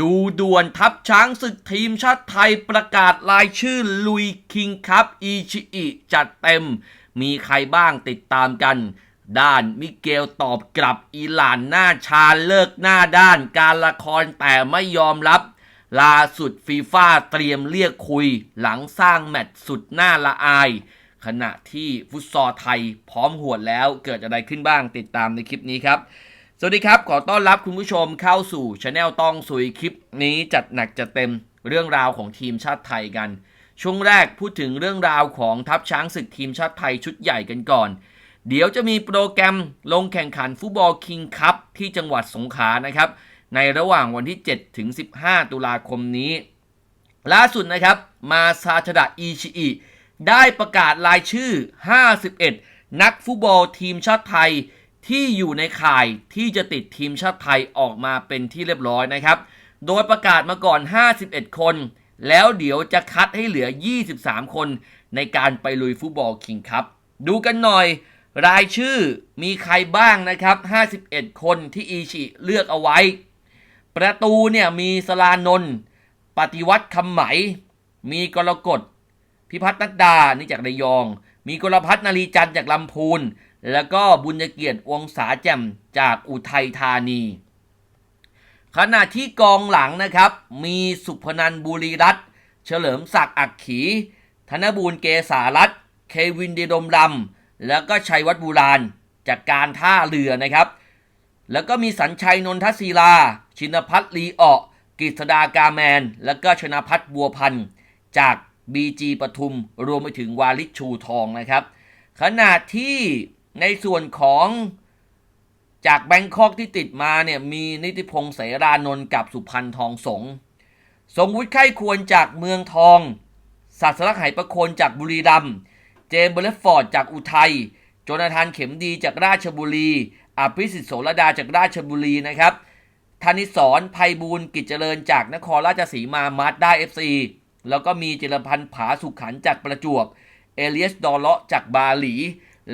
ดูด่วนทัพช้างศึกทีมชาติไทยประกาศรายชื่อลุยคิงคัพอีชิอิจัดเต็ม มีใครบ้างติดตามกัน ด้านมิเกลตอบกลับอีหลานหน้าชาเลิกหน้าด้านการละครแต่ไม่ยอมรับ ล่าสุดฟีฟ่าเตรียมเรียกคุยหลังสร้างแมตช์สุดน่าละอาย ขณะที่ฟุตซอลไทยพร้อมหวดแล้วเกิดอะไรขึ้นบ้างติดตามในคลิปนี้ครับ สวัสดีครับ ขอต้อนรับคุณผู้ชมเข้าสู่ช anel ต้องสุยคลิปนี้จัดหนักจัดเต็มเรื่องราวของทีมชาติไทยกัน ช่วงแรกพูดถึงเรื่องราวของทัพช้างศึกทีมชาติไทยชุดใหญ่กันก่อน เดี๋ยวจะมีโปรแกรมลงแข่งขันฟุตบอลคิงคัพที่จังหวัดสงขลานะครับ ในระหว่างวันที่ 7 ถึง 15 ตุลาคมนี้ ล่าสุดนะครับ มาซาชดะอีชิอิได้ประกาศรายชื่อ 51 นักฟุตบอลทีมชาติไทย ที่อยู่ในข่ายที่จะติดทีมชาติไทยออกมาเป็นที่เรียบร้อยนะครับ โดยประกาศมาก่อน 51 คน แล้วเดี๋ยวจะคัดให้เหลือ 23 คนในการไปลุยฟุตบอลคิงคัพดูกันหน่อย รายชื่อมีใครบ้างนะครับ 51 คนที่อีชิเลือกเอาไว้ ประตูเนี่ยมีสลานนท์ปฏิวัติคำไหม มีกรกฎพิพัฒน์นักดา นี่จากระยอง มีกรพัฒนารีจันทร์จากลำพูน แล้วก็บุญเกียรติวงศาแจ่มจากอุทัยธานี ขณะที่กองหลังนะครับ มีสุพนันบุรีรัตน์เฉลิมศักดิ์อักขี ธนบูรณ์เกษารัตน์เควินเดดมรำแล้วก็ชัยวัฒน์บูรานจากการท่าเรือนะครับ แล้วก็มีสัญชัยนนทศิลา ชินพัฒน์ลีออกกฤษดากาแมน แล้วก็ชนะพัฒน์บัวพันธ์จาก BG ปทุม รวมไปถึงวาลิชชูทองนะครับ ขณะที่ ในส่วนของจากแบงคอกที่ติดมาเนี่ยมีนิติพงษ์เสรานนท์กับสุพันธ์ทองสงสงวุฒิไข้ควรจากเมืองทองศาสลักไหประโคนจากบุรีรัมย์เจมเบลฟอร์ดจากอุทัยโจนาธานเข็มดีจากราชบุรีอภิสิทธิ์โสรดาจากราชบุรีนะครับธนิสรภัยบูลกิจเจริญจากนครราชสีมามาสด้าเอฟซีแล้วก็มีเจรพันธ์ผาสุขขันจากประจวบ เอเลียสดอเลาะจากบาหลี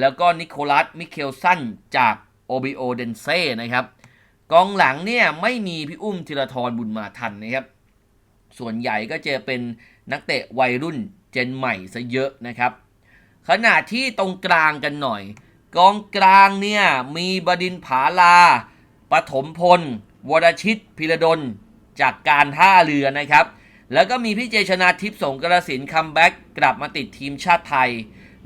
แล้วก็นิโคลัส มิเคลสันจากโอบิโอเดนเซ่นะครับ กองหลังเนี่ยไม่มีพี่อุ้มธีรทรบุญมาทันนะครับ ส่วนใหญ่ก็จะเป็นนักเตะวัยรุ่นเจนใหม่ซะเยอะนะครับ ขณะที่ตรงกลางกันหน่อย กองกลางเนี่ยมีบดินผาลาปฐมพล วรชิตพิรดล จากการท่าเรือนะครับ แล้วก็มีพี่เจชนาทิพย์สงกระสินคัมแบ็กกลับมาติดทีมชาติไทย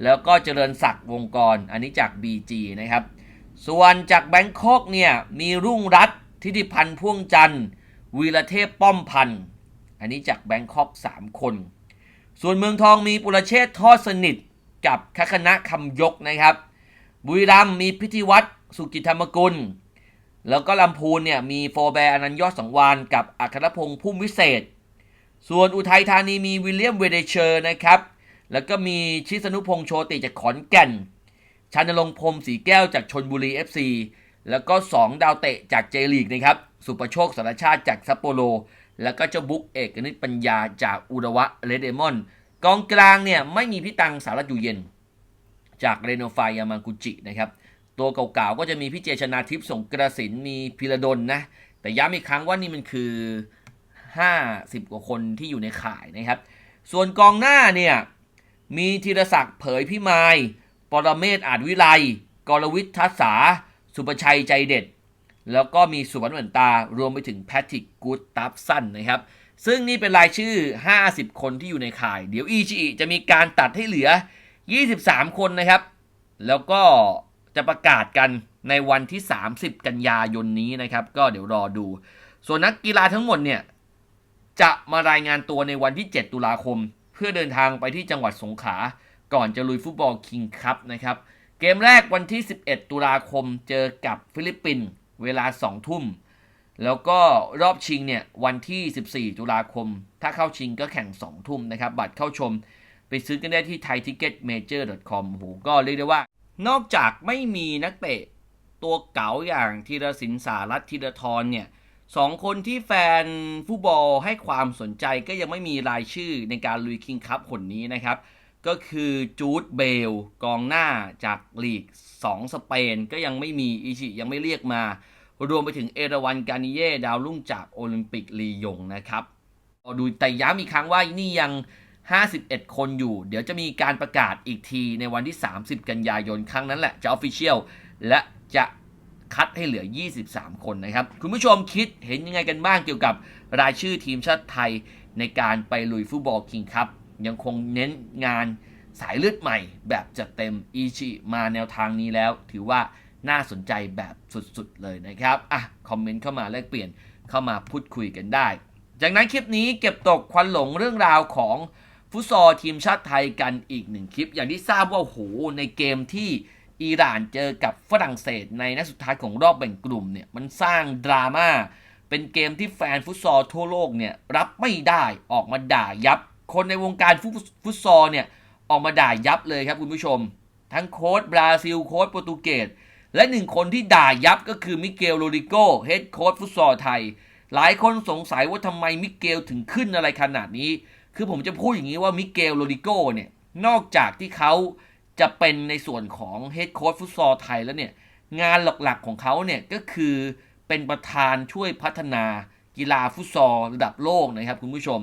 แล้วก็เจริญศักดิ์วงกร อันนี้จาก BG นะครับ ส่วนจากแบงคอกเนี่ยมีรุ่งรัตทิติพันธ์พ่วงจันทร์วีระเทพป้อมพันธ์อันนี้จากแบงคอก 3 คน ส่วนเมืองทองมีปุรเชษฐ์ทอดสนิทกับคคณะคำยกนะครับ บุรีรัมมีพิธีวัตรสุกิจธรรมกุล แล้วก็ลำพูนเนี่ยมีโฟแบร์อนันยอดสังวานกับอัครพงษ์พุ่มวิเศษ ส่วนอุทัยธานีมีวิลเลียมเวเดเชอร์นะครับ แล้วก็มีชิสนุพงษ์โชติจากขอนแก่นชานรงพรมสีแก้วจากชนบุรี FC แล้วก็ 2 ดาวเตะจากเจลีกนะครับ สุประโชคสารชาติจากซัปโปโร แล้วก็เจ้าบุ๊กเอกนิตปัญญาจากอุระวะเรเดมอน กองกลางเนี่ยไม่มีพี่ตังสารัตอยู่เย็น จากเรโนไฟยามากุจินะครับ ตัวเก่าๆก็จะมีพี่เจชนาทิพย์สงกระสิน มีพิรดลนะ แต่ย้ำอีกครั้งว่านี่มันคือ 50 กว่าคนที่อยู่ในข่ายนะครับ ส่วนกองหน้าเนี่ย มีธีรศักดิ์เผยพิมาย ปรเมศอาจวิไล กรวิทย์ทัศษาสุประชัยใจเด็ด แล้วก็มีสุวรรณเหมือนตา รวมไปถึงแพทริกกูดตับสันนะครับ ซึ่งนี่เป็นรายชื่อ 50 คนที่อยู่ในข่าย เดี๋ยวอีชีจะมีการตัดให้เหลือ 23 คนนะครับ แล้วก็จะประกาศกันในวันที่ 30 กันยายนนี้นะครับ ก็เดี๋ยวรอดู ส่วนนักกีฬาทั้งหมดเนี่ย จะมารายงานตัวในวันที่ 7 ตุลาคม พื่อเดินทางไปที่จังหวัดสงขลาก่อนจะลุยฟุตบอลคิงคัพนะครับ เกมแรกวันที่ 11 ตุลาคมเจอกับฟิลิปปินส์เวลา 2 ทุ่ม แล้วก็รอบชิงเนี่ยวันที่ 14 ตุลาคม ถ้าเข้าชิงก็แข่ง 2 ทุ่มนะครับ บัตรเข้าชมไปซื้อกันได้ที่ thaiticketmajor.com โหก็เรียกได้ว่า นอกจากไม่มีนักเตะตัวเก๋าอย่างธีรศินสารัตน์ธีรทรเนี่ย สองคนที่แฟนฟุตบอลให้ความสนใจก็ยังไม่มีรายชื่อในการลุยคิงคัพคนนี้นะครับ ก็คือจูดเบลกองหน้าจากลีก 2 สเปน ก็ยังไม่มีอิชิยังไม่เรียกมา รวมไปถึงเอราวันกานิเย่ดาวรุ่งจากโอลิมปิกลียงนะครับดูแต่ย้ำอีกครั้งว่านี่ยัง 51 คนอยู่ เดี๋ยวจะมีการประกาศอีกทีในวันที่ 30 กันยายนครั้งนั้นแหละจะออฟฟิเชียลและจะ คัดให้เหลือ 23 คนนะครับ คุณผู้ชมคิดเห็นยังไงกันบ้างเกี่ยวกับรายชื่อทีมชาติไทยในการไปลุยฟุตบอลคิงครับ ยังคงเน้นงานสายเลือดใหม่แบบจัดเต็มอีชิมาแนวทางนี้แล้ว ถือว่าน่าสนใจแบบสุดๆเลยนะครับ อะ คอมเมนต์เข้ามาแลกเปลี่ยนเข้ามาพูดคุยกันได้ จากนั้นคลิปนี้เก็บตกควันหลงเรื่องราวของฟุตซอลทีมชาติไทยกันอีกหนึ่งคลิป อย่างที่ทราบว่าโหในเกมที่ อิหร่านเจอกับฝรั่งเศสในนัดสุดท้ายของรอบแบ่งกลุ่มเนี่ยมันสร้างดราม่าเป็นเกมที่แฟนฟุตซอลทั่วโลกเนี่ยรับไม่ได้ออกมาด่ายับ คนในวงการฟุตฟุตซอลเนี่ยออกมาด่ายับเลยครับคุณผู้ชม ทั้งโค้ชบราซิลโค้ชโปรตุเกสและหนึ่งคนที่ด่ายับก็คือมิเกลโรดิโกเฮดโค้ชฟุตซอลไทย หลายคนสงสัยว่าทำไมมิเกลถึงขึ้นอะไรขนาดนี้ คือผมจะพูดอย่างนี้ว่ามิเกลโรดิโกเนี่ยนอกจากที่เขา จะเป็นในส่วนของเฮดโค้ชฟุตซอลไทยแล้วเนี่ย งานหลักๆของเขาเนี่ยก็คือเป็นประธานช่วยพัฒนากีฬาฟุตซอลระดับโลกนะครับคุณผู้ชม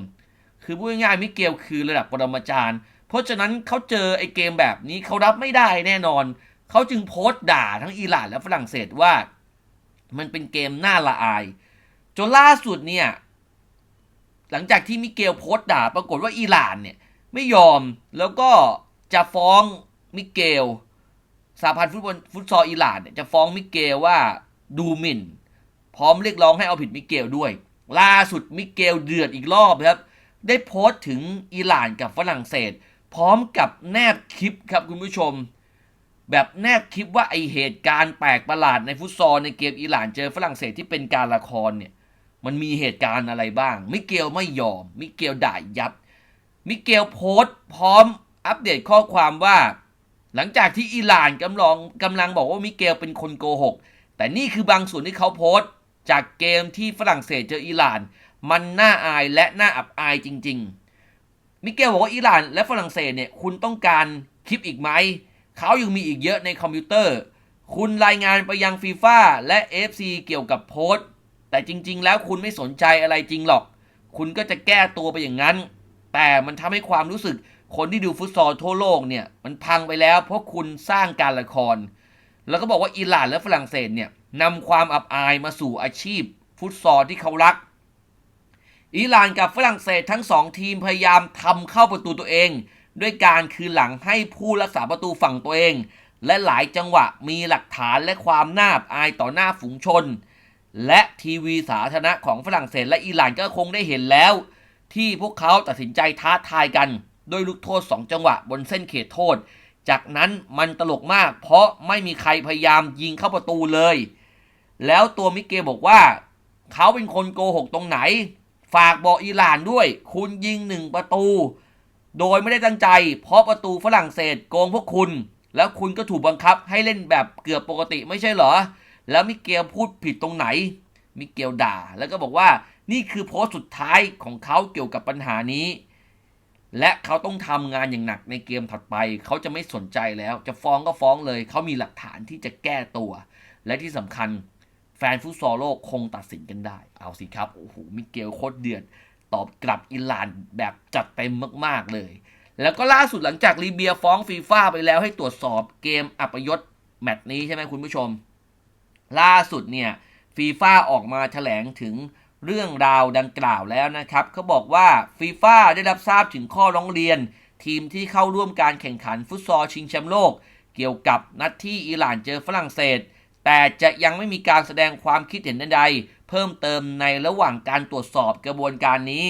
คือพูดง่ายๆมิเกลคือระดับปรมาจารย์ เพราะฉะนั้นเขาเจอไอ้เกมแบบนี้เขารับไม่ได้แน่นอน เขาจึงโพสต์ด่าทั้งอิหร่านและฝรั่งเศสว่า มันเป็นเกมน่าละอาย จนล่าสุดเนี่ย หลังจากที่มิเกลโพสต์ด่า ปรากฏว่าอิหร่านเนี่ยไม่ยอมแล้วก็จะฟ้อง มิเกลสหพันธ์ฟุตบอลฟุตซอลอิหร่านเนี่ยจะฟ้องมิเกลว่าดูหมิ่น พร้อมเรียกร้องให้เอาผิดมิเกลด้วย ล่าสุดมิเกลเดือดอีกรอบครับ ได้โพสต์ถึงอิหร่านกับฝรั่งเศส พร้อมกับแนบคลิปครับคุณผู้ชม แบบแนบคลิปว่าไอเหตุการณ์แปลกประหลาดในฟุตซอลในเกมอิหร่านเจอฝรั่งเศสที่เป็นการละครเนี่ยมันมีเหตุการณ์อะไรบ้าง มิเกลไม่ยอม มิเกลด่ายับ มิเกลโพสต์ พร้อมอัปเดตข้อความว่า หลังจากที่อิหร่านกำลังกำลังบอกว่ามิเกลเป็นคนโกหก แต่นี่คือบางส่วนที่เขาโพสต์จากเกมที่ฝรั่งเศสเจออิหร่าน มันน่าอายและน่าอับอายจริง ๆ มิเกลบอกว่าอิหร่านและฝรั่งเศสเนี่ยคุณต้องการคลิปอีกไหม เขายังมีอีกเยอะในคอมพิวเตอร์ คุณรายงานไปยังฟีฟ่าและ FC เกี่ยวกับโพสต์ แต่จริง ๆ แล้วคุณไม่สนใจอะไรจริงหรอก คุณก็จะแก้ตัวไปอย่างนั้น แต่มันทำให้ความรู้สึก คนที่ดูฟุตซอลทั่วโลกเนี่ยมันพังไปแล้ว เพราะคุณสร้างการละคร แล้วก็บอกว่าอิหร่านและฝรั่งเศสเนี่ยนำความอับอายมาสู่อาชีพ ฟุตซอลที่เขารัก อิหร่านกับฝรั่งเศสทั้งสองทีมพยายามทำเข้าประตูตัวเอง ด้วยการคืนหลังให้ผู้รักษาประตูฝั่งตัวเอง และหลายจังหวะมีหลักฐานและความน่าอับอายต่อหน้าฝูงชน และทีวีสาธารณะของฝรั่งเศส และอิหร่านก็คงได้เห็นแล้ว ที่พวกเขาตัดสินใจท้าทายกัน ด้วยลูกโทษ 2 จังหวะบนเส้นเขตโทษ จากนั้นมันตลกมาก เพราะไม่มีใครพยายามยิงเข้าประตูเลย แล้วตัวมิเกลบอกว่า เขาเป็นคนโกหกตรงไหน ฝากบอกอิหร่านด้วย คุณยิงหนึ่งประตู โดยไม่ได้ตั้งใจ เพราะประตูฝรั่งเศสโกงพวกคุณ แล้วคุณก็ถูกบังคับให้เล่นแบบเกือบปกติไม่ใช่เหรอ แล้วมิเกลพูดผิดตรงไหน มิเกลด่า แล้วก็บอกว่านี่คือโพสต์สุดท้ายของเขาเกี่ยวกับปัญหานี้ และเขาต้องทำงานอย่างหนักในเกมถัดไป เขาจะไม่สนใจแล้ว จะฟ้องก็ฟ้องเลย เขามีหลักฐานที่จะแก้ตัว และที่สำคัญแฟนฟุตซอลโลกคงตัดสินกันได้ เอาสิครับ โอ้โห มิเกลโคตรเดือด ตอบกลับอิหร่านแบบจัดเต็มมาก ๆ เลย แล้วก็ล่าสุดหลังจากลีเบียฟ้องฟีฟ่าไปแล้วให้ตรวจสอบเกมอัปยศแมตช์นี้ใช่ไหมคุณผู้ชม ล่าสุดเนี่ยฟีฟ่าออกมาแถลงถึง เรื่องราวดังกล่าวแล้วนะครับเขาบอกว่าฟีฟ่าได้รับทราบถึงข้อร้องเรียน ทีมที่เข้าร่วมการแข่งขันฟุตซอลชิงแชมป์โลก เกี่ยวกับนัดที่อิหร่านเจอฝรั่งเศส แต่จะยังไม่มีการแสดงความคิดเห็นใดๆเพิ่มเติมในระหว่างการตรวจสอบกระบวนการนี้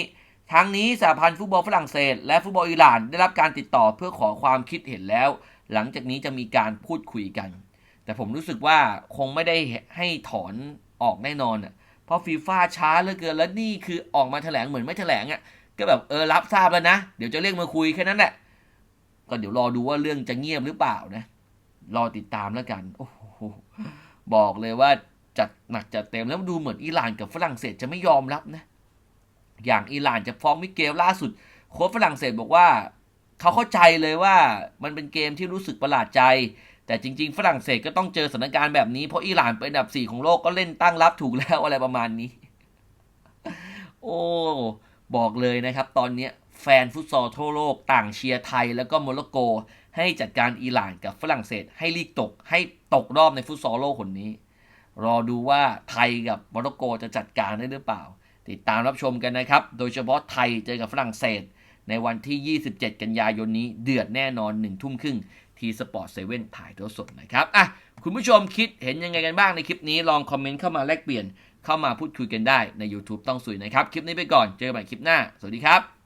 ทั้งนี้สหพันธ์ฟุตบอลฝรั่งเศส และฟุตบอลอิหร่านได้รับการติดต่อเพื่อขอความคิดเห็นแล้ว หลังจากนี้จะมีการพูดคุยกัน แต่ผมรู้สึกว่าคงไม่ได้ให้ถอนออกแน่นอนอะ เพราะฟีฟ่าช้าเหลือเกินแล้วนี่คือออกมาแถลงเหมือนไม่แถลงอะก็แบบเออรับทราบแล้วนะ เดี๋ยวจะเรียกมาคุยแค่นั้นแหละก็เดี๋ยวรอดูว่าเรื่องจะเงียบหรือเปล่านะรอติดตามแล้วกันโอ้โหบอกเลยว่าจัดหนักจัดเต็มแล้วดูเหมือนอิหร่านกับฝรั่งเศสจะไม่ยอมรับนะ อย่างอิหร่านจะฟ้องมิเกลล่าสุดโค้ชฝรั่งเศสบอกว่า เขาเข้าใจเลยว่ามันเป็นเกมที่รู้สึกประหลาดใจ แต่จริง ๆ ฝรั่งเศสก็ต้องเจอสถานการณ์แบบนี้เพราะอิหร่านเป็นอันดับ4ของโลกก็เล่นตั้งรับถูกแล้วอะไรประมาณนี้ โอ้บอกเลยนะครับ ตอนนี้แฟนฟุตซอลทั่วโลกต่างเชียร์ไทยแล้วก็โมร็อกโก ให้จัดการอิหร่านกับฝรั่งเศส ให้ลีกตก ให้ตกรอบในฟุตซอลโลกคนนี้ รอดูว่าไทยกับโมร็อกโกจะจัดการได้หรือเปล่า ติดตามรับชมกันนะครับ โดยเฉพาะไทยเจอกับฝรั่งเศส ในวันที่ 27 กันยายนนี้เดือดแน่นอน1ทุ่มครึ่ง ทีสปอร์ตเซเว่นถ่ายทอดสดนะครับอะคุณผู้ชมคิดเห็นยังไงกันบ้างในคลิปนี้ลองคอมเมนต์เข้ามาแลกเปลี่ยน เข้ามาพูดคุยกันได้ใน YouTube ต้องสุยนะครับ คลิปนี้ไปก่อนเจอกันใหม่คลิปหน้า สวัสดีครับ